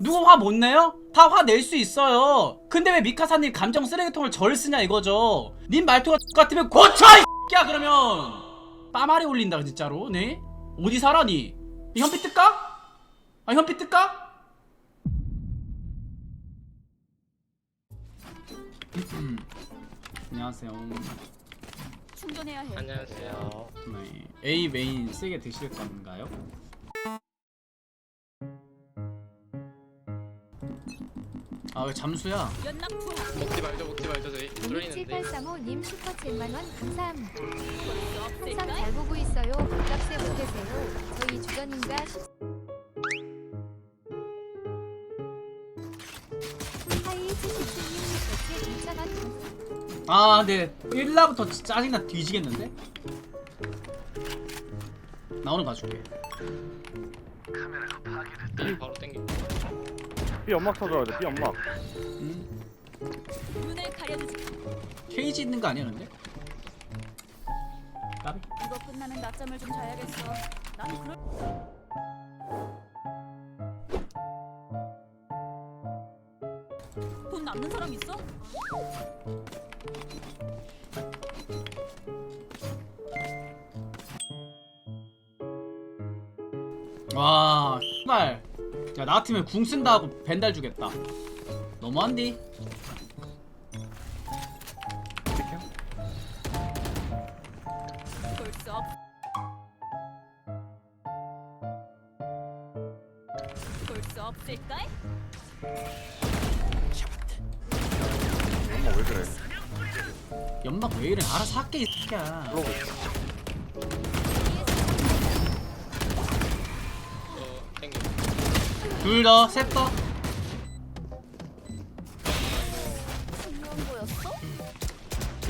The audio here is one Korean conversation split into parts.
누구 화 못 내요? 다 화 낼 수 있어요. 근데 왜 미카사님 감정 쓰레기통을 절 쓰냐 이거죠. 님 말투가 똑같으면 고쳐 이 X야 그러면. 빠마리 올린다 진짜로. 네? 어디 살아 니? 이 현피 뜰까? 아 현피 뜰까? 음. 안녕하세요. 충전해야 해. 안녕하세요. 네. A 메인 세게 드실 건가요? 아왜 잠수야? 먹지 말죠, 먹지 말죠, 저희 쫄리는데. 1783호님 슈퍼챗 만원 감사함. 벌써 항상? 잘 보고 있어요. 반갑게 못계세요 저희 주전인가 싶... 하이 77님 배치 2,000원 아 근데 1라부터 진짜 짜증나 뒤지겠는데? 나오는 거 봐줄게 삐 바로. B 연막 쳐줘야 돼. B 연막. 음? 눈을 가려주지. 케이지 있는 거 아니야 근데? 까비? 이거 끝나면 낮잠을 좀 자야겠어. 나는 그럴. 돈 남는 사람 있어? 와 야 나 같으면 궁 쓴다 하고 벤달 주겠다 너무한디? 없. 연막 왜 그래? 연막 왜 이래 알아서 할게 이 새끼야 둘 더 셋더 신기한 거였어?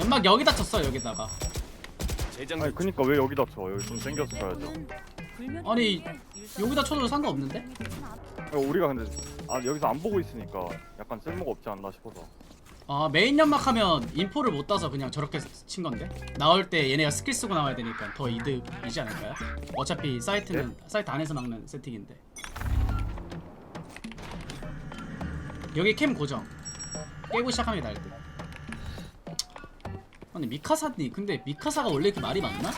연막 여기다 쳤어 여기다가 아니 그니까 왜 여기다 쳐? 여기 좀 당겨서 쳐야죠. 아니 여기다 쳐도 상관없는데? 어, 우리가 근데 아 여기서 안 보고 있으니까 약간 쓸모가 없지 않나 싶어서. 아 메인 연막 하면 인포를 못 따서 그냥 저렇게 친 건데 나올 때 얘네가 스킬 쓰고 나와야 되니까 더 이득이지 않을까요? 어차피 사이트는 사이트 안에서 막는 세팅인데 여기 캠 고정. 깨고 게 나을 듯 아니 미카사니 근데 미카사가 원래 이렇게 말이 많나?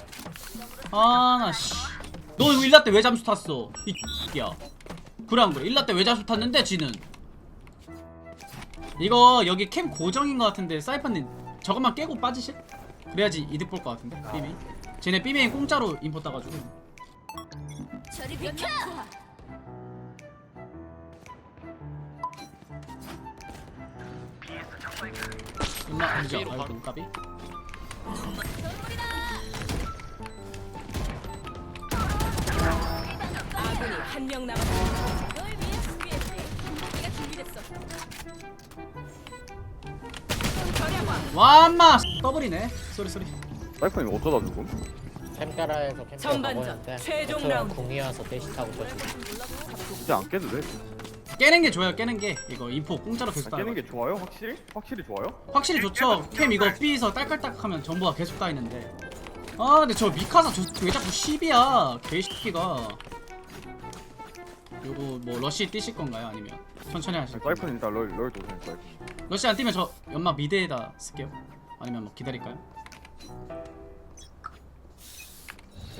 아나씨너 이거 일라 때 왜 잠수 탔어? 이 X야. 그래 안 그래 일라 때 왜 잠수 탔는데 지는? 이거 여기 캠 고정인 것 같은데 사이퍼님 저것만 깨고 빠지실? 그래야지 이득 볼 것 같은데 삐메인? 쟤네 삐메인 공짜로 인포 따가지고. 저리 비켜! 엄마 아니죠 B로 아이고 바로. 까비 아군이 한 명 남았다. 널 위해 준비했지. 네가 준비됐어. 절약왕 와 엄마 더블이네 쏘리 쏘리 사이퍼님 어쩌다 죽음? 템가라에서 캠프가 전반전, 최종 저랑 라운드. 궁이어서 대시 타고 저 진짜 안 깨도 돼. 깨는 게 좋아요 깨는 게 이거 인포 공짜로 계속 아, 따 깨는 게 좋아요? 확실히? 확실히 좋아요? 확실히 좋죠 캠 이거 B에서 딸깍딸깍하면 정보가 계속 따이는데 아 근데 저 미카사 저 왜 자꾸 10이야 개새끼가 요거 뭐 러쉬 뛰실 건가요 아니면 천천히 하실 건가요? 사이퍼님 일단 럴, 럴 도세요. 사이퍼. 러시 안 뛰면 저 연막 미드에다 쓸게요. 아니면 뭐 기다릴까요?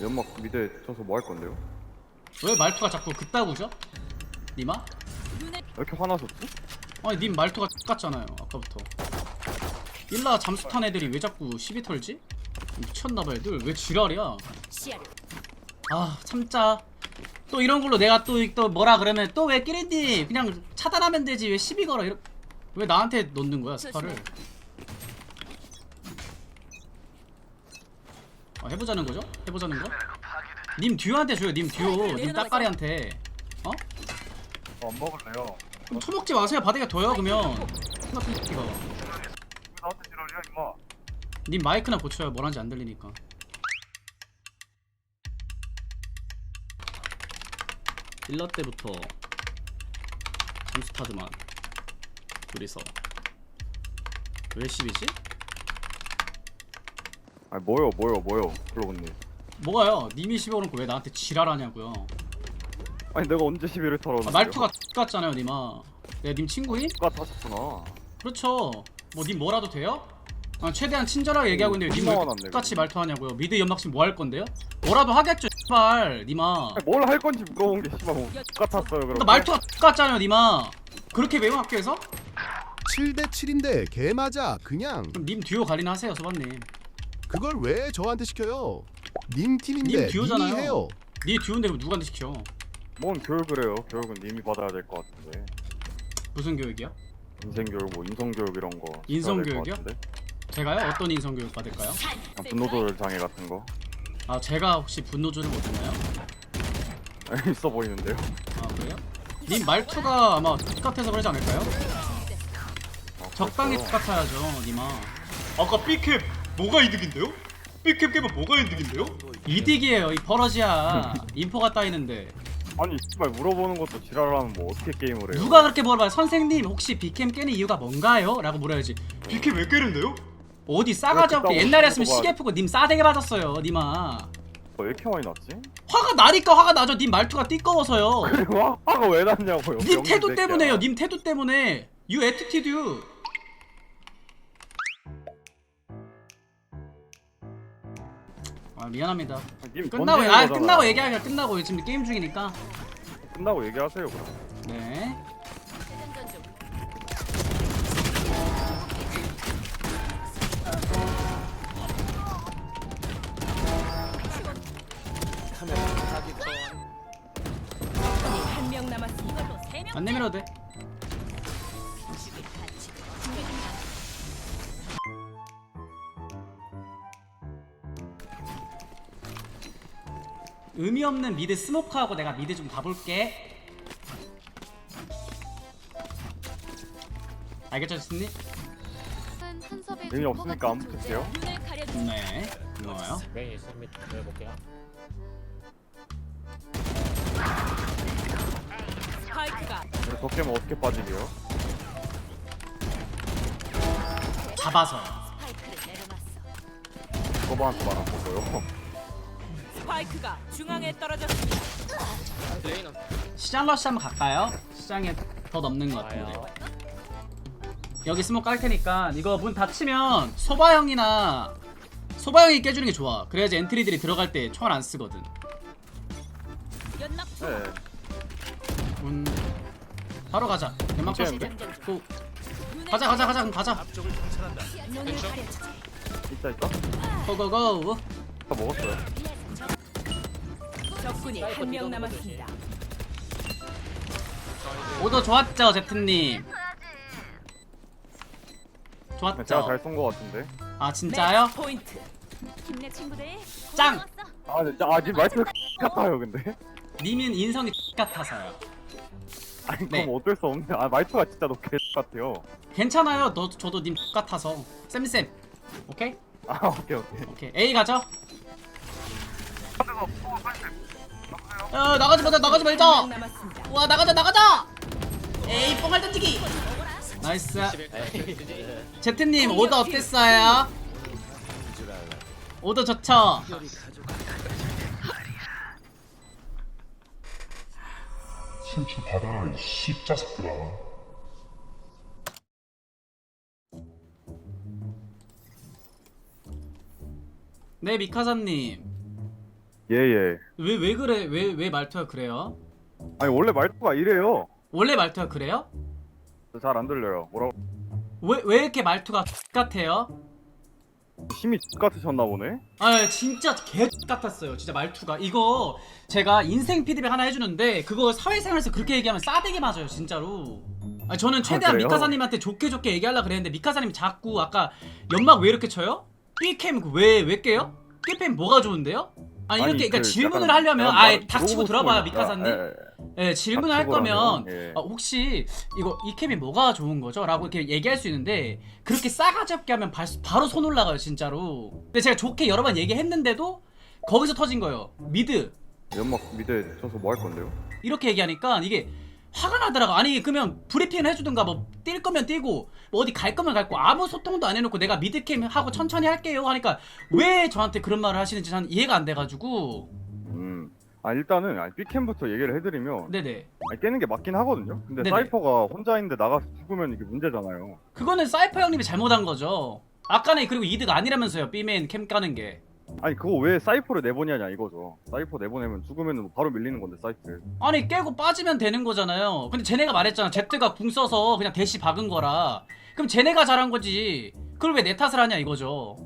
연막 미대 쳐서 뭐 할 건데요? 왜 말투가 자꾸 그따구죠? 니마? 이렇게 화나셨지? 아니 님 말투가 똑같잖아요 아까부터. 일라 잠수 탄 애들이 왜 자꾸 시비 털지? 미쳤나봐 애들 왜 지랄이야? 아 참자. 또 이런 걸로 내가 또, 또 뭐라 그러면 또 왜 끼리니 그냥 차단하면 되지 왜 시비 걸어 이러... 왜 나한테 놓는 거야 스파를? 아, 해보자는 거죠? 해보자는 거? 님 듀오한테 줘요 님 듀오 님 따까리한테 어? 어, 안 먹을래요. 그럼 처먹지 마세요 바닥에 둬요 그러면 같은 새끼가 왜 나한테 지랄이야 임마. 님 마이크나 고쳐요 뭘 하는지 안 들리니까 일라 때부터 잠수타드만 둘이서 왜 10이지? 아니 뭐요 뭐요 뭐요 클로버님. 뭐가요? 님이 10 오놓고 왜 나한테 지랄하냐고요 아니 내가 언제 시비를 털었는데? 아, 말투가 똑같잖아요 니마 내가 님 친구임? 똑같았구나. 그렇죠 뭐 님 뭐라도 돼요? 아, 최대한 친절하게 얘기하고 있는데 님 존나 왜 화났네, 똑같이. 말투하냐고요 미드 연막신 뭐 할 건데요? 뭐라도 하겠죠 씨발 아니, 뭘할 건지 물어본 게 씨발 뭐 똑같았어요 그럼. 말투가 똑같잖아요 니마 그렇게 매운 학교에서? 7대 7인데 개 맞아 그냥 그럼 님 듀오 관리나 하세요 소반님 그걸 왜 저한테 시켜요 님 팀인데 님 듀오잖아요. 님이 해요 듀오인데 그럼 누구한테 시켜 뭔 교육을 해요? 교육은 님이 받아야 될 것 같은데. 무슨 교육이요? 인생 교육, 뭐 인성 교육 이런 거. 시켜야 인성 될것 교육이요? 같은데? 제가요? 어떤 인성 교육 받을까요? 그냥 분노 조절 장애 같은 거. 아 제가 혹시 분노조를 못했나요? 있어 보이는데요. 아 그래요? 님 말투가 아마 똑같아서 그러지 않을까요? 어, 적당히 그렇죠. 똑같아야죠 니마 아까 B캡 뭐가 이득인데요? B캡 깨면 뭐가 이득인데요? 이득이에요 이 버러지야 인포가 따이는데 아니 씨발 물어보는 것도 지랄하면 뭐 어떻게 게임을 해요? 누가 그렇게 물어봐요 선생님 혹시 B캠 깨는 이유가 뭔가요? 라고 물어야지 B캠 왜 깨는데요? 어디 싸가지 없게 옛날에 했으면 시계 푸고 님 싸대게 맞았어요 니마 왜 이렇게 많이 났지? 화가 나니까 화가 나죠 님 말투가 띠꺼워서요 그리고 화가 왜 났냐고요? 님 태도. 때문에요. 님 태도 때문에. You attitude. 미안합니다. 님 끝나고 던지는 아 거잖아요. 끝나고 얘기하기가 끝나고 지금 게임 중이니까. 끝나고 얘기하세요 그럼. 네. 재장전 중. 한명 남았습니다. 이걸로 세 명. 안 내밀어도 돼. 의미 없는 미드 스모크하고 내가 미드 좀 가볼게. 알겠죠, 스님? 의미 없으니까 안 붙을게요. 네. 고마워요. 메인 있습니다 해볼게요 스파이크가 근데 더 깨면 어떻게 빠지게요? 잡아서. 스파이크를 내려놨어. 서버한테 말안 보고요. 스파이크가 중앙에 떨어졌습니다. 레이나 시장 러시 한번 갈까요? 시장에 더 넘는 것 같은데. 여기 스모크 깔 테니까 이거 문 닫히면 소바 형이나 소바 형이 깨주는 게 좋아. 그래야지 엔트리들이 들어갈 때 총알 안 쓰거든. 연막 투. 네. 문 바로 가자. 재장전 중. 고. 눈을 가자 가자 가자 그럼 가자. 있다 있다. 고고고. 다 먹었어요. 적군이 한 명 남았습니다. 오더 좋았죠 제트님. 네, 제가 좋았죠. 잘쏜거 같은데. 아 진짜요? 매치 포인트. 힘내 친구들. 짱! 아 진짜 아님 말투 같아요 근데. 님은 인성이 같아서요. 아니 네. 그럼 어쩔 수 없네. 아 말투가 진짜 너개 같아요. 괜찮아요. 너 저도 님 같아서. 쌤쌤. 오케이? 아 오케이 오케이. 오케이. A 가죠. 어 나가지 마자 나가지 말자. 와 나가자 나가자 에이 뽕알 던지기 나이스 제트님 오더 어땠어요? 오더 좋죠? 상처 받아라 이 씹자식들아 네 미카사님 예예. 왜 왜 그래 왜 왜 말투가 그래요? 아니 원래 말투가 이래요. 원래 말투가 그래요? 잘 안 들려요. 뭐라고? 왜 왜 이렇게 말투가 같아요? 힘이 X 같으셨나 보네. 아 진짜 개 같았어요 진짜 말투가 이거 제가 인생 피드백 하나 해주는데 그거 사회생활에서 그렇게 얘기하면 싸대기 맞아요 진짜로 아 저는 최대한 그래요? 미카사님한테 좋게 좋게 얘기하려 그랬는데 미카사님이 자꾸 아까 연막 왜 이렇게 쳐요? B캠 왜왜 깨요? B캠 뭐가 좋은데요? 아니 이렇게 그러니까 그 질문을 약간 하려면 약간 아 말- 닥치고 들어봐요. 미카사님 예, 예. 예, 질문을 할 닥치고 거면 예. 아, 혹시 이거 이 캠이 뭐가 좋은 거죠? 라고 이렇게 얘기할 수 있는데 그렇게 싸가지 없게 하면 바, 바로 손 올라가요 진짜로 근데 제가 좋게 여러 번 얘기했는데도 거기서 터진 거예요 미드 연막 미드에 쳐서 뭐 할 건데요? 이렇게 얘기하니까 이게 화가 나더라고 아니 그러면 브리핑을 해주든가 뭐 뛸 거면 뛰고 뭐 어디 갈 거면 갈거 아무 소통도 안 해놓고 내가 미드캠 하고 천천히 할게요 하니까 왜 저한테 그런 말을 하시는지 난 이해가 안 돼가지고 음. 아 일단은 아니, B캠부터 얘기를 해드리면 네네 아니, 깨는 게 맞긴 하거든요. 근데 네네. 사이퍼가 혼자인데 나가서 죽으면 이게 문제잖아요. 그거는 사이퍼 형님이 잘못한 거죠 아까는 그리고 이득 아니라면서요 B맨 캠 까는 게 아니 그거 왜 사이퍼를 내보냐냐 이거죠. 사이퍼 내보내면 죽으면 바로 밀리는 건데 사이트. 아니 깨고 빠지면 되는 거잖아요 근데 쟤네가 말했잖아 제트가 궁 써서 그냥 대시 박은 거라 그럼 쟤네가 잘한 거지 그걸 왜 내 탓을 하냐 이거죠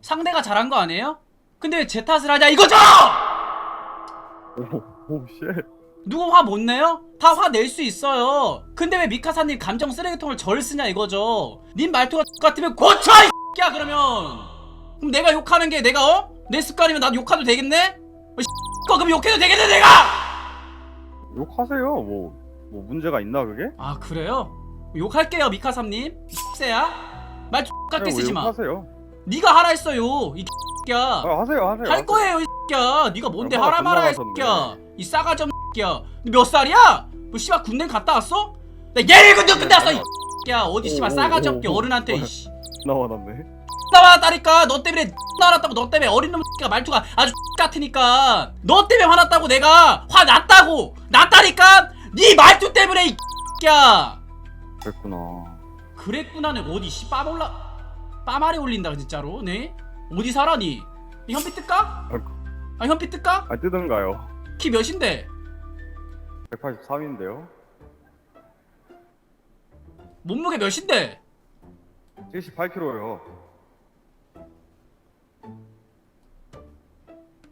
상대가 잘한 거 아니에요? 근데 왜제 탓을 하냐 이거죠! 오오 쉣. 누구 화 못 내요? 다 화 낼 수 있어요. 근데 왜 미카사님 감정 쓰레기통을 절 쓰냐 이거죠. 님 말투가 같으면 고쳐 이 X야 그러면. 그럼 내가 욕하는 게 내가 어? 내 습관이면 난 욕해도 되겠네? 어, 거 그럼 욕해도 되겠네 내가? 욕하세요. 뭐 뭐 문제가 있나 그게? 아 그래요? 욕할게요 미카삼님. X야. 말 X같게 쓰지 마. 욕하세요. 네가 하라 했어요 이 X야. 아, 하세요 하세요. 할 거예요 이 새끼야 네가 뭔데 얼마나 하라 마라 이 겁나가셨네. 새끼야 이 싸가지 없는 새끼야 너몇 살이야? 뭐 씨발 군대 갔다 왔어? 나 예일 군대 끝났어이 새끼야 어디 씨발 오, 싸가지 오, 없게 오. 어른한테 이씨 나와놨네. 나왔다니까 너 때문에 나왔다고 너 때문에 어린 놈 새끼가 말투가 아주 같으니까 너 때문에 화났다고 내가 화났다고 났다니까 네 말투 때문에 이 새끼야 그랬구나. 그랬구나는 어디 씨 빠올라 빠말이 올린다 진짜로 네 어디 살아 니니 현피 뜰까? 아 현피 뜰까? 아 뜨든가요. 키 몇인데? 183인데요. 몸무게 몇인데? 78kg요.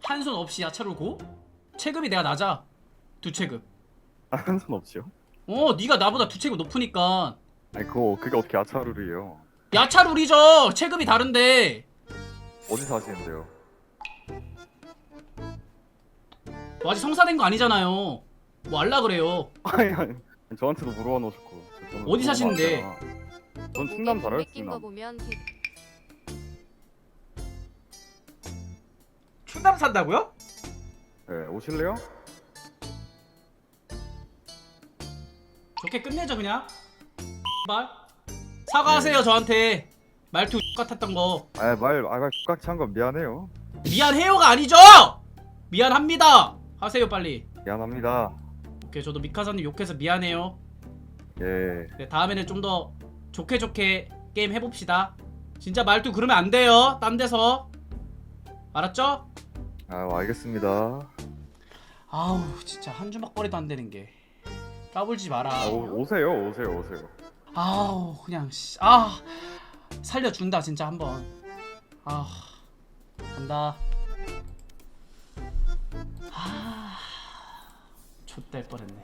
한 손 없이 야차로고? 체급이 내가 낮아 두 체급 아, 한손 없이요? 어 네가 나보다 두 체급 높으니까 아니 그거 그게 어떻게 아차룰이에요? 야차룰이죠 체급이 다른데 어디 사시는데요? 뭐 아직 성사된 거 아니잖아요 뭐 알라 그래요 아니 아니 저한테도 물어봐 놓으셨고 저는 어디 사시는데? 전 충남 살아요 충남 보면 개- 충남 산다고요? 네 오실래요? 좋게 끝내죠 그냥 말 사과하세요 저한테 말투 같았던 거 아 말 아말 똑같이 한건 미안해요 미안해요가 아니죠 미안합니다 하세요 빨리 미안합니다 오케이 저도 미카사님 욕해서 미안해요 예 네, 다음에는 좀 더 좋게 좋게 게임 해봅시다. 진짜 말투 그러면 안 돼요. 딴 데서. 알았죠? 아 알겠습니다 아우 진짜 한 주먹거리도 안 되는 게. 까불지 마라. 아, 오, 오세요 오세요 오세요 아우 그냥 씨. 아 살려준다 진짜 한번. 아 간다. 아 좆될 뻔했네.